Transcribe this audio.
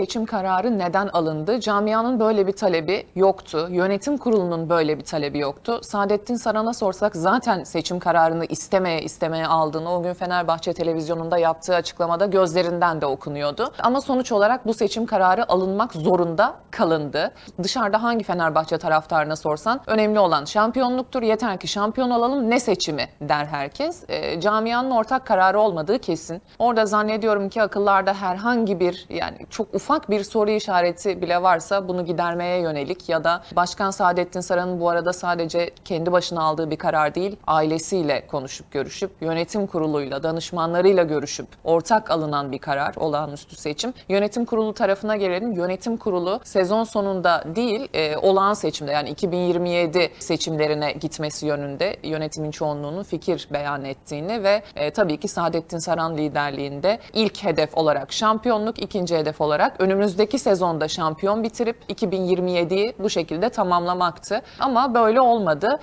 seçim kararı neden alındı? Camianın böyle bir talebi yoktu. Yönetim kurulunun böyle bir talebi yoktu. Saadettin Saran'a sorsak zaten seçim kararını istemeye istemeye aldığını o gün Fenerbahçe televizyonunda yaptığı açıklamada gözlerinden de okunuyordu. Ama sonuç olarak bu seçim kararı alınmak zorunda kalındı. Dışarıda hangi Fenerbahçe taraftarına sorsan önemli olan şampiyonluktur. Yeter ki şampiyon olalım ne seçimi der herkes. E, camianın ortak kararı olmadığı kesin. Orada zannediyorum ki akıllarda herhangi bir yani çok ufak bir soru işareti bile varsa bunu gidermeye yönelik ya da Başkan Saadettin Saran'ın bu arada sadece kendi başına aldığı bir karar değil, ailesiyle konuşup görüşüp, yönetim kuruluyla, danışmanlarıyla görüşüp ortak alınan bir karar, olağanüstü seçim. Yönetim kurulu tarafına gelelim. Yönetim kurulu sezon sonunda değil, e, olağan seçimde yani 2027 seçimlerine gitmesi yönünde yönetimin çoğunluğunun fikir beyan ettiğini ve e, tabii ki Saadettin Saran liderliğinde ilk hedef olarak şampiyonluk, ikinci hedef olarak önümüzdeki sezonda şampiyon bitirip 2027'yi bu şekilde tamamlamaktı. Ama böyle olmadı.